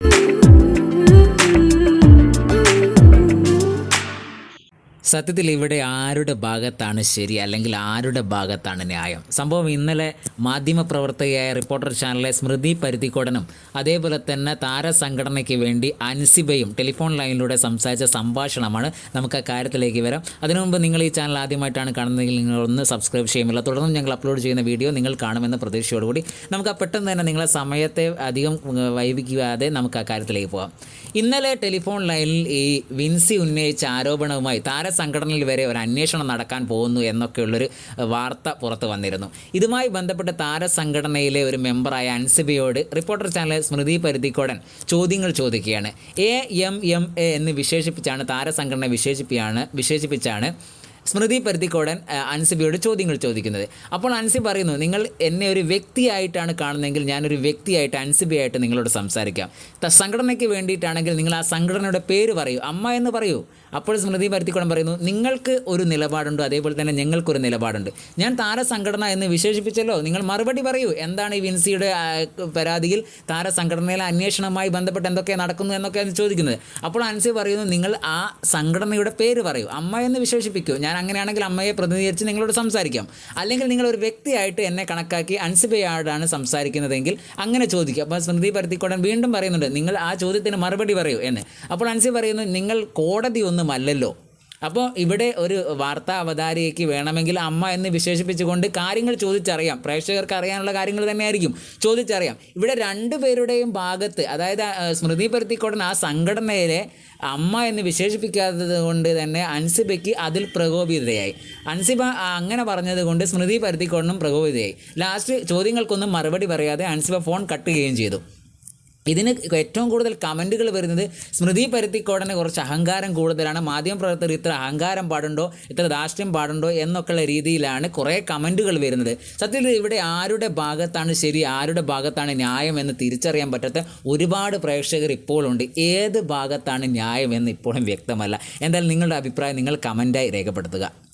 Thank you. സത്യത്തിൽ ഇവിടെ ആരുടെ ഭാഗത്താണ് ശരി അല്ലെങ്കിൽ ആരുടെ ഭാഗത്താണ് ന്യായം? സംഭവം ഇന്നലെ മാധ്യമപ്രവർത്തകയായ റിപ്പോർട്ടർ ചാനലിലെ സ്മൃതി പരുത്തിക്കോടനും അതേപോലെ തന്നെ താരസംഘടനയ്ക്ക് വേണ്ടി അൻസിബയും ടെലിഫോൺ ലൈനിലൂടെ സംസാരിച്ച സംഭാഷണമാണ് നമുക്ക് ആ കാര്യത്തിലേക്ക് വരാം. അതിനു മുമ്പ് നിങ്ങൾ ഈ ചാനൽ ആദ്യമായിട്ടാണ് കാണുന്നതെങ്കിൽ നിങ്ങൾ ഒന്ന് സബ്സ്ക്രൈബ് ചെയ്യുമില്ല. തുടർന്നും ഞങ്ങൾ അപ്ലോഡ് ചെയ്യുന്ന വീഡിയോ നിങ്ങൾ കാണുമെന്ന പ്രതീക്ഷയോടുകൂടി നമുക്ക് ആ പെട്ടെന്ന് തന്നെ നിങ്ങളെ സമയത്തെ അധികം വൈവിക്കാതെ നമുക്ക് ആ കാര്യത്തിലേക്ക് പോകാം. ഇന്നലെ ടെലിഫോൺ ലൈനിൽ ഈ വിൻസി ഉന്നയിച്ച ആരോപണവുമായി താരസംഘടനയിൽ വരെ ഒരു അന്വേഷണം നടക്കാൻ പോകുന്നു എന്നൊക്കെയുള്ളൊരു വാർത്ത പുറത്തു വന്നിരുന്നു. ഇതുമായി ബന്ധപ്പെട്ട് താരസംഘടനയിലെ ഒരു മെമ്പറായ അൻസിബിയോട് റിപ്പോർട്ടർ ചാനൽ സ്മൃതി പരുത്തിക്കോടൻ ചോദ്യങ്ങൾ ചോദിക്കുകയാണ്. എ എം എം എ എന്ന് വിശേഷിപ്പിച്ചാണ് താരസംഘടന വിശേഷിപ്പിയാണ് വിശേഷിപ്പിച്ചാണ് സ്മൃതി പരുത്തിക്കോടൻ അൻസിബിയോട് ചോദ്യങ്ങൾ ചോദിക്കുന്നത്. അപ്പോൾ അൻസി പറയുന്നു നിങ്ങൾ എന്നെ ഒരു വ്യക്തിയായിട്ടാണ് കാണുന്നതെങ്കിൽ ഞാനൊരു വ്യക്തിയായിട്ട് അൻസിബിയായിട്ട് നിങ്ങളോട് സംസാരിക്കാം. സംഘടനയ്ക്ക് വേണ്ടിയിട്ടാണെങ്കിൽ നിങ്ങൾ ആ സംഘടനയുടെ പേര് പറയൂ. അമ്മ എന്ന് പറയൂ. അപ്പോൾ സ്മൃതി പരുത്തിക്കോടൻ പറയുന്നു നിങ്ങൾക്ക് ഒരു നിലപാടുണ്ട് അതേപോലെ തന്നെ ഞങ്ങൾക്കൊരു നിലപാടുണ്ട്. ഞാൻ താരസംഘടന എന്ന് വിശേഷിപ്പിച്ചല്ലോ. നിങ്ങൾ മറുപടി പറയൂ. എന്താണ് ഈ വിൻസിയുടെ പരാതിയിൽ താരസംഘടനയിലെ അന്വേഷണവുമായി ബന്ധപ്പെട്ട് എന്തൊക്കെ നടക്കുന്നു എന്നൊക്കെയാണ് ചോദിക്കുന്നത്. അപ്പോൾ അൻസി പറയുന്നു നിങ്ങൾ ആ സംഘടനയുടെ പേര് പറയൂ. അമ്മ എന്ന് വിശേഷിപ്പിക്കൂ. ഞാൻ അങ്ങനെയാണെങ്കിൽ അമ്മയെ പ്രതിനിധീകരിച്ച് നിങ്ങളോട് സംസാരിക്കാം. അല്ലെങ്കിൽ നിങ്ങൾ ഒരു വ്യക്തിയായിട്ട് എന്നെ കണക്കാക്കി അൻസിബയോടാണ് സംസാരിക്കുന്നതെങ്കിൽ അങ്ങനെ ചോദിക്കുക. അപ്പോൾ സ്മൃതി പരുത്തിക്കോടൻ വീണ്ടും പറയുന്നുണ്ട് നിങ്ങൾ ആ ചോദ്യത്തിന് മറുപടി പറയൂ എന്ന്. അപ്പോൾ അൻസി പറയുന്നു നിങ്ങൾ കോടതി ഒന്നുമല്ലല്ലോ അപ്പോൾ ഇവിടെ ഒരു വാർത്താ അവതാരികയ്ക്ക് വേണമെങ്കിൽ അമ്മ എന്ന് വിശേഷിപ്പിച്ചുകൊണ്ട് കാര്യങ്ങൾ ചോദിച്ചറിയാം. പ്രേക്ഷകർക്ക് അറിയാനുള്ള കാര്യങ്ങൾ തന്നെയായിരിക്കും. ചോദിച്ചറിയാം. ഇവിടെ രണ്ടുപേരുടെയും ഭാഗത്ത് അതായത് സ്മൃതി പരുത്തിക്കോടൻ ആ സംഘടനയിലെ അമ്മ എന്ന് വിശേഷിപ്പിക്കാത്തത് കൊണ്ട് തന്നെ അൻസിബയ്ക്ക് അതിൽ പ്രകോപിതയായി. അൻസിബ അങ്ങനെ പറഞ്ഞത് കൊണ്ട് സ്മൃതി പരുത്തിക്കോടനും പ്രകോപിതയായി. ലാസ്റ്റ് ചോദ്യങ്ങൾക്കൊന്നും മറുപടി പറയാതെ അൻസിബ ഫോൺ കട്ട് ചെയ്യുകയും ചെയ്തു. ഇതിന് ഏറ്റവും കൂടുതൽ കമന്റുകൾ വരുന്നത് സ്മൃതി പരുത്തിക്കോടന് കുറച്ച് അഹങ്കാരം കൂടുതലാണ്. മാധ്യമപ്രവർത്തകർ ഇത്ര അഹങ്കാരം പാടുണ്ടോ? ഇത്ര ധാർഷ്ട്യം പാടുണ്ടോ? എന്നൊക്കെയുള്ള രീതിയിലാണ് കുറേ കമന്റുകൾ വരുന്നത്. സത്യത്തിൽ ഇവിടെ ആരുടെ ഭാഗത്താണ് ശരി ആരുടെ ഭാഗത്താണ് ന്യായം എന്ന് തിരിച്ചറിയാൻ പറ്റാത്ത ഒരുപാട് പ്രേക്ഷകർ ഇപ്പോഴുണ്ട് ഏത് ഭാഗത്താണ് ന്യായം എന്ന് ഇപ്പോഴും വ്യക്തമല്ല. എന്തായാലും നിങ്ങളുടെ അഭിപ്രായം നിങ്ങൾ കമന്റായി രേഖപ്പെടുത്തുക.